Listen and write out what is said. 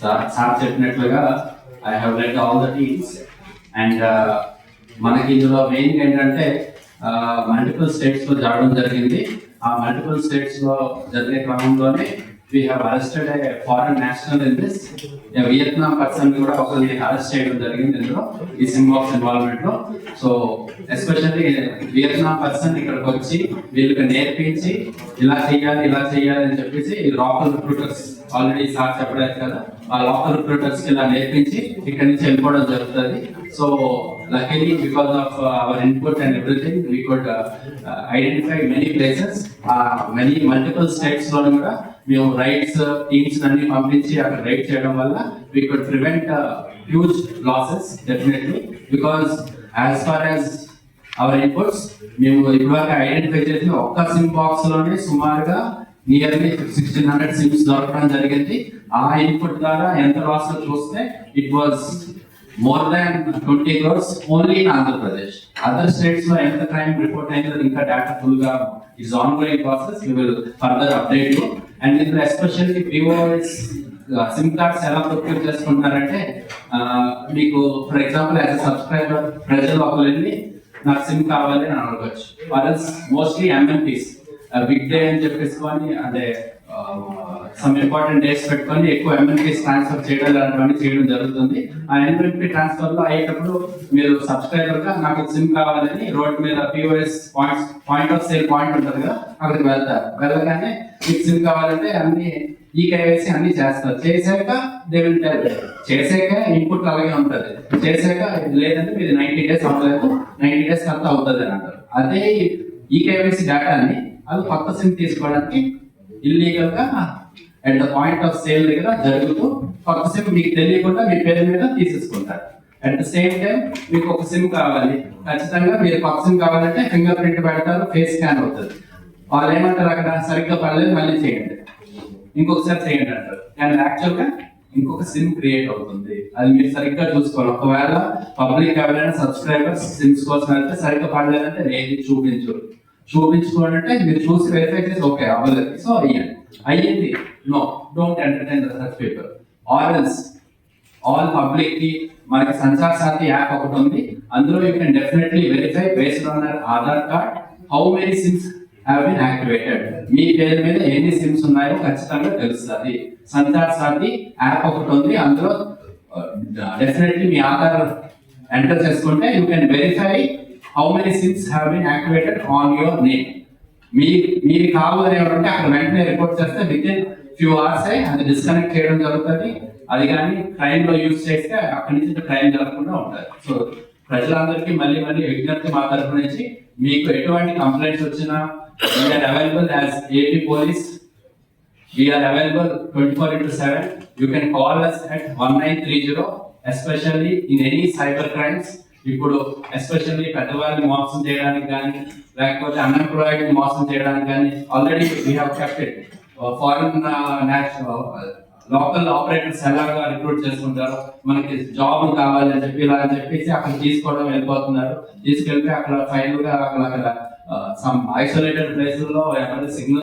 Sir చెప్పినట్లుగా I have read all the teams and మనకి ఇందులో మెయిన్ ఏంటంటే uh, మల్టిపుల్ స్టేట్స్లో జరగడం జరిగింది. ఆ మల్టిపుల్ స్టేట్స్లో జరిగే క్రమంలోనే we have arrested a foreign national in this Vietnam person కూడా ఒకరిని అరెస్ట్ చేయడం జరిగింది ఇందులో ఈ సిమ్బాక్స్ ఇన్వాల్వ్మెంట్లో. సో ఎస్పెషల్లీ వియత్నాం పర్సన్ ఇక్కడికి వచ్చి వీళ్ళకి నేర్పించి ఇలా చేయాలి ఇలా చేయాలి అని చెప్పేసి లోకల్ రిక్రూటర్స్ ఆల్రెడీ సార్ చెప్పలేదు కదా ఆ లోకల్ రిక్రూటర్స్కి ఇలా నేర్పించి ఇక్కడి నుంచి వెళ్ళిపోవడం జరుగుతుంది. So luckily because of our input and everything we could identify many places many multiple స్టేట్స్లో కూడా మేము రైట్స్ టీమ్స్ అన్ని పంపించి అక్కడ రైట్ చేయడం వల్ల we could prevent huge losses definitely because as far as our inputs మేము ఇప్పటివరకు ఐడెంటిఫై చేసిన ఒక్క సిమ్ బాక్స్లోనే సుమారుగా నియర్లీ సిక్స్టీన్ హండ్రెడ్ సిమ్స్ దొరకడం జరిగింది. ఆ ఇన్పుట్ ద్వారా ఎంత లాస్ చూస్తే it was more than twenty crores only in Andhra Pradesh other స్టేట్స్లో ఎంత క్రైమ్ రిపోర్ట్ అయిందో ఇంకా డేటా ఫుల్గా it's ongoing process we will further update you and ఇందులో ఎస్పెషల్లీ పిఓఎస్ సిమ్ కార్డ్స్ ఎలా ప్రొక్యూర్ చేసుకుంటారంటే మీకు ఫర్ ఎగ్జాంపుల్ యాజ్ సబ్స్క్రైబర్ ప్రజలు ఒకరు వెళ్ళి నాకు సిమ్ కావాలి అని అడగచ్చు. వాళ్ళస్ మోస్ట్లీ ఎంఎంపీస్ బిగ్ డే అని చెప్పేసుకొని అదే సమ్ ఇంపార్టెంట్ డేస్ పెట్టుకొని ఎక్కువ ఎంఎన్పీస్ ట్రాన్స్ఫర్ చేయడం లాంటివన్నీ చేయడం జరుగుతుంది. ఆ ఎంఎన్పీ ట్రాన్స్ఫర్లో అయ్యేటప్పుడు మీరు సబ్స్క్రైబర్గా నాకు సిమ్ కావాలని రోడ్ మీద POS point point of sale point ఉంటుంది కదా అక్కడికి వెళ్తారు. వెళ్ళగానే మీకు సిమ్ కావాలంటే అన్ని ఈ కేవైసీ అన్ని చేస్తారు. చేశాక దే విల్ టెల్ చేశాక ఇన్పుట్ అలాగే ఉంటుంది. చేశాక లేదంటే మీరు నైన్టీ డేస్ అవ్వలేదు. నైన్టీ డేస్ తర్వాత అవుతుంది అని అంటారు. అదే ఈ కేవైసీ డేటాని అది కొత్త సిమ్ తీసుకోవడానికి illegal and the point of sale దగ్గర జరుగుతూ కొత్త సిమ్ మీకు తెలియకుండా మీ పేరు మీద తీసేసుకుంటారు. అట్ ద సేమ్ టైం మీకు ఒక సిమ్ కావాలి. ఖచ్చితంగా మీరు కొత్త సిమ్ కావాలంటే ఫింగర్ ప్రింట్ పెడతారు ఫేస్ స్కాన్ అవుతుంది. వాళ్ళు ఏమంటారు అక్కడ? సరిగ్గా పడలేదు మళ్ళీ చేయండి. ఇంకొకసారి చేయండి అంటారు. అండ్ యాక్చువల్గా ఇంకొక సిమ్ క్రియేట్ అవుతుంది. అది మీరు సరిగ్గా చూసుకోవాలి. ఒకవేళ పబ్లిక్ ఎవరైనా సబ్స్క్రైబర్స్ సిమ్స్ కోసం అంటే సరిగ్గా పడలేదంటే ఏది చూపించు చూపించుకోండి అంటే మీరు చూసి వెరిఫై చేసి ఓకే అవ్వలేదు. సో అయ్యండి అయ్యింది. No don't entertain research paper. People ఆర్ఎల్స్ ఆల్ పబ్లిక్కి మనకి సంచార్ సాతి యాప్ ఒకటి ఉంది. అందులో you can definitely verify based on Aadhaar card. How many SIMs have been activated మీ పేరు మీద ఎన్ని సిమ్స్ ఉన్నాయో ఖచ్చితంగా తెలుస్తుంది. సంచార్ సాతి యాప్ ఒకటి ఉంది. అందులో డెఫినెట్లీ మీ ఆధార్ ఎంటర్ చేసుకుంటే you can verify how many SIMs have been activated on your name మీ మీరు కావాలి ఎవరంటే అక్కడ వెంటనే రిపోర్ట్ చేస్తే విత్ ఇన్ ఫ్యూ అవర్స్ అది డిస్కనెక్ట్ చేయడం జరుగుతుంది. అది కానీ ట్రైన్లో లో యూజ్ చేస్తే అక్కడి నుంచి ట్రైన్ జరగకుండా ఉంటుంది. సో ప్రజలందరికీ మళ్ళీ మళ్ళీ విజ్ఞప్తి మా తరపు నుంచి మీకు ఎటువంటి కంప్లైంట్స్ వచ్చినా we're available as AP police we're available twenty four into seven you can call us at one nine three zero especially in any cyber crimes ఇప్పుడు ఎస్పెషల్లీ పెద్దవారిని మోసం చేయడానికి కానీ లేకపోతే అన్ఎంప్లాయిడ్ మోసం చేయడానికి కానీ already we have kept foreign national local operators ఎలాగా రిక్రూట్ చేసుకుంటారు మనకి జాబ్ కావాలి అని చెప్పి ఇలా అని చెప్పేసి అక్కడ తీసుకోవడం వెళ్ళిపోతున్నారు. తీసుకెళ్తే అక్కడ ఫైనల్గా అక్కడ అక్కడ సమ్ ఐసోలేటెడ్ ప్లేస్లో సిగ్నల్